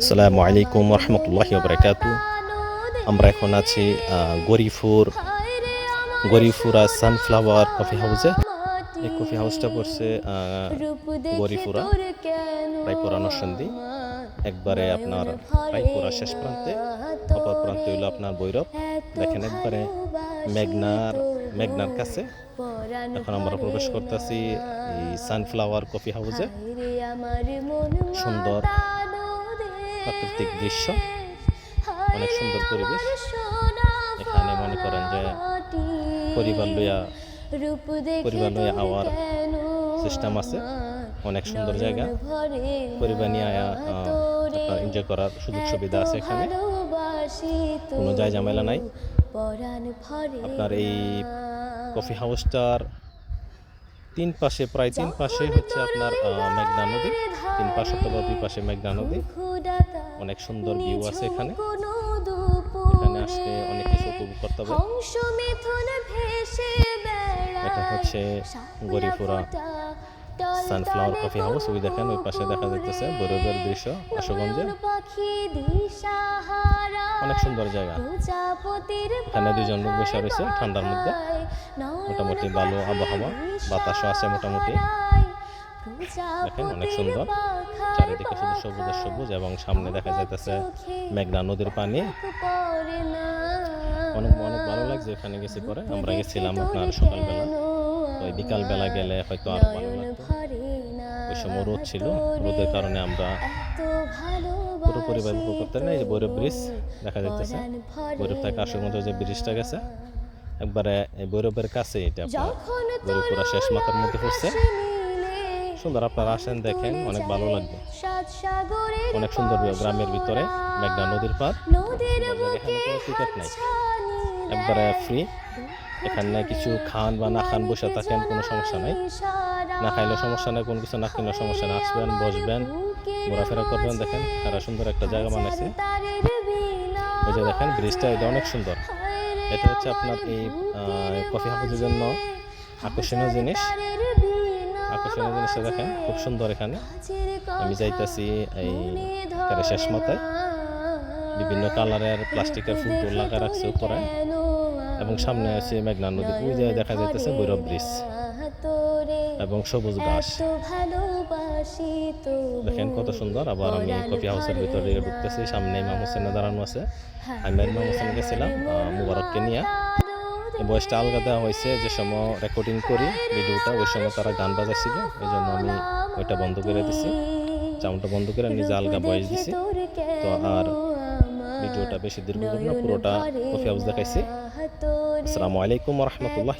আসসালামু আলাইকুম রহমতুল্লাহ বরকাতু আমরা এখন আছি গরিফুর গরিফুরা সানফ্লাওয়ার কফি হাউসে। এই কফি হাউসটা পড়ছে গরিফুরা, রায়পুরা নরসন্দী একবারে আপনার রায়পুরা শেষ প্রান্তে, অপর প্রান্তে হলো আপনার বৈরব দেখেন একবারে মেঘনার মেঘনার কাছে। এখন আমরা প্রবেশ করতেছি সানফ্লাওয়ার কফি হাউসে। সুন্দর প্রাকৃতিক দৃশ্য, অনেক সুন্দর পরিবেশ। এখানে মনে করেন যে পরিবার লইয়া পরিবার লইয়া আওয়ার সিস্টেম আছে, অনেক সুন্দর জায়গা। পরিবার নিয়ে আয়া এনজয় করার সুযোগ সুবিধা আছে এখানে। কোনো যায় ঝামেলা নাই। আপনার এই কফি হাউসটার তিন পাশে, প্রায় তিন পাশে হচ্ছে আপনার মেঘনা নদী। তিন পাশে অথবা দুই পাশে মেঘনা নদী। অনেক সুন্দর ভিউ আছে এখানে। এখানে আসলে অনেক কিছু উপভোগ করতে হবে। এটা হচ্ছে গরিপুরা সানফ্লাওয়ার কফি হাউস ওই দেখেন ওই পাশে দেখা যাইতেছে বৈরবের দৃশ্য আশুগঞ্জে। অনেক সুন্দর জায়গা। এখানে দুজন লোক বসে রয়েছে ঠান্ডার মধ্যে। মোটামুটি ভালো আবহাওয়া। বাতাসও আছে মোটামুটি। দেখেন অনেক সুন্দর। চারিদিকে শুধু সবুজ আর সবুজ এবং সামনে দেখা যাইতেছে মেঘনা নদীর পানি। অনেক অনেক ভালো লাগছে এখানে গেছি পরে। আমরা গেছিলাম আপনার সকালবেলা। এই বিকালবেলা গেলে হয়তো আরও ভালো লাগতো। ওই সময় রোদ ছিল। রোদের কারণে আমরা পুরো পরিবার উপভোগ করতে। এই যে বৈরব ব্রিজ দেখা যাইতেছে। বৈরব থেকে আসার মতো যে ব্রিজটা গেছে একবারে এই বৈরবের কাছে এটা গরিপুরা শেষ মাথার মধ্যে পড়ছে। সুন্দর আপনারা আসেন দেখেন অনেক ভালো লাগবে। অনেক সুন্দর গ্রামের ভিতরে মেঘনা নদীর পার টিকিট নাই। একবারে ফ্রি এখানে কিছু খান বা না খান বসে থাকেন কোনো সমস্যা নাই। না খাইলেও সমস্যা নেই কোনো কিছু না কিনলেও সমস্যা নেই। আসবেন বসবেন ঘোরাফেরা করবেন দেখেন তারা সুন্দর একটা জায়গা বানাইছে। ওই যে দেখেন ব্রিজটা এটা অনেক সুন্দর। এটা হচ্ছে আপনার এই কফি হাউসের জন্য আকর্ষণীয় জিনিস। আকর্ষণীয় জিনিসটা দেখেন খুব সুন্দর এখানে। আমি যাইতাছি এই শেষ মাথায়। বিভিন্ন কালারের প্লাস্টিকের ফুল টুল লাগা রাখছে উপরে। এবং সামনে আছে মেঘনা নদী। ওই যে দেখা যাইতেছে ভৈরব ব্রিজ। এবং সবুজ ঘাস। দেখেন কত সুন্দর। আবার আমি কফি হাউসের ভিতরে ঢুকতেছি। সামনে ইমাম হোসেনে দাঁড়ানো আছে। আমি ইমাম হোসেন গেছিলাম মুবারককে নিয়ে। বয়সটা আলগা দেওয়া হয়েছে যে সময় রেকর্ডিং করি, ভিডিওটা, ওই সময় তারা গান বাজাচ্ছিল, এই জন্য আমি ওইটা বন্ধ করে দিছি। চাউনটা বন্ধ করে নিজে আলগা বয়স দিছি। তো আর ভিডিওটা বেশি দীর্ঘ না, পুরোটা কফি হাউস দেখাইছি। আসসালামু আলাইকুম রহমতুল্লাহ